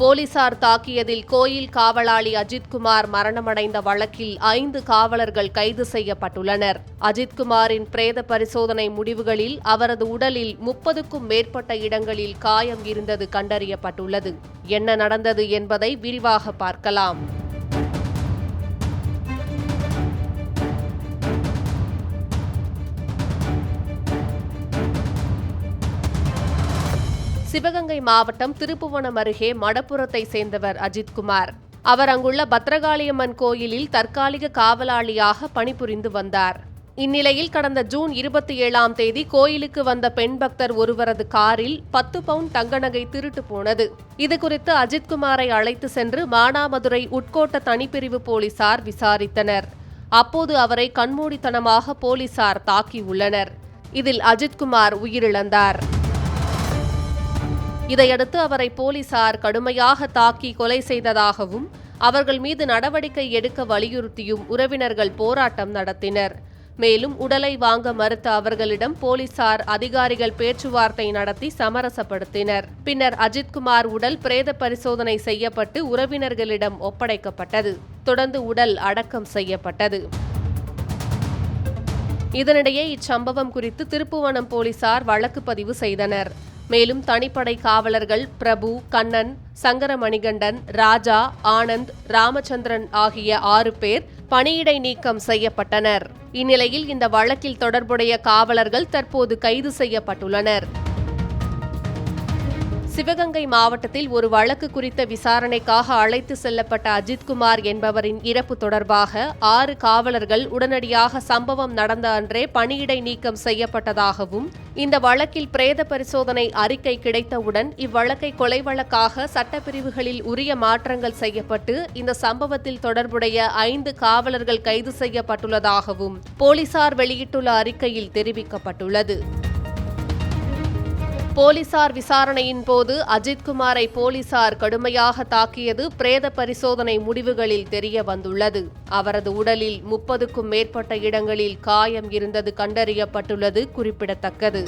போலீசார் தாக்கியதில் கோயில் காவலாளி அஜித்குமார் மரணமடைந்த வழக்கில் ஐந்து காவலர்கள் கைது செய்யப்பட்டுள்ளனர். அஜித்குமாரின் பிரேத பரிசோதனை முடிவுகளில் அவரது உடலில் முப்பதுக்கும் மேற்பட்ட இடங்களில் காயம் இருந்தது கண்டறியப்பட்டுள்ளது. என்ன நடந்தது என்பதை விரிவாக பார்க்கலாம். சிவகங்கை மாவட்டம் திருப்புவனம் அருகே மடப்புறத்தை சேர்ந்தவர் அஜித்குமார் அவர் அங்குள்ள பத்ரகாளியம்மன் கோயிலில் தற்காலிக காவலாளியாக பணிபுரிந்து வந்தார். இந்நிலையில் கடந்த ஜூன் இருபத்தி ஏழாம் தேதி கோயிலுக்கு வந்த பெண் பக்தர் ஒருவரது காரில் பத்து பவுண்ட் தங்க நகை திருட்டு போனது. இதுகுறித்து அஜித்குமாரை அழைத்து சென்று மானாமதுரை உட்கோட்ட தனிப்பிரிவு போலீசார் விசாரித்தனர். அப்போது அவரை கண்மூடித்தனமாக போலீசார் தாக்கியுள்ளனர். இதில் அஜித்குமார் உயிரிழந்தார். இதையடுத்து அவரை போலீசார் கடுமையாக தாக்கி கொலை செய்ததாகவும் அவர்கள் மீது நடவடிக்கை எடுக்க வலியுறுத்தியும் உறவினர்கள் போராட்டம் நடத்தினர். மேலும் உடலை வாங்க மறுத்த அவர்களிடம் போலீசார் அதிகாரிகள் பேச்சுவார்த்தை நடத்தி சமரசப்படுத்தினர். பின்னர் அஜித்குமார் உடல் பிரேத பரிசோதனை செய்யப்பட்டு உறவினர்களிடம் ஒப்படைக்கப்பட்டது. தொடர்ந்து உடல் அடக்கம் செய்யப்பட்டது. இதனிடையே இச்சம்பவம் குறித்து திருப்புவனம் போலீசார் வழக்கு பதிவு செய்தனர். மேலும் தனிப்படை காவலர்கள் பிரபு கண்ணன் சங்கரமணிகண்டன் ராஜா ஆனந்த் ராமச்சந்திரன் ஆகிய ஆறு பேர் பணியிடை நீக்கம் செய்யப்பட்டனர். இந்நிலையில் இந்த வழக்கில் தொடர்புடைய காவலர்கள் தற்போது கைது செய்யப்பட்டுள்ளனர். சிவகங்கை மாவட்டத்தில் ஒரு வழக்கு குறித்த விசாரணைக்காக அழைத்து செல்லப்பட்ட அஜித்குமார் என்பவரின் இறப்பு தொடர்பாக ஆறு காவலர்கள் உடனடியாக சம்பவம் நடந்த அன்றே பணியிடை நீக்கம் செய்யப்பட்டதாகவும் இந்த வழக்கில் பிரேத பரிசோதனை அறிக்கை கிடைத்தவுடன் இவ்வழக்கை கொலை வழக்காக சட்டப்பிரிவுகளில் உரிய மாற்றங்கள் செய்யப்பட்டு இந்த சம்பவத்தில் தொடர்புடைய ஐந்து காவலர்கள் கைது செய்யப்பட்டுள்ளதாகவும் போலீசார் வெளியிட்டுள்ள அறிக்கையில் தெரிவிக்கப்பட்டுள்ளது. போலீசார் விசாரணையின் போது அஜித்குமாரை போலீசார் கடுமையாக தாக்கியது பிரேத பரிசோதனை முடிவுகளில் தெரிய வந்துள்ளது. அவரது உடலில் முப்பதுக்கும் மேற்பட்ட இடங்களில் காயம் இருந்தது கண்டறியப்பட்டுள்ளது குறிப்பிடத்தக்கது.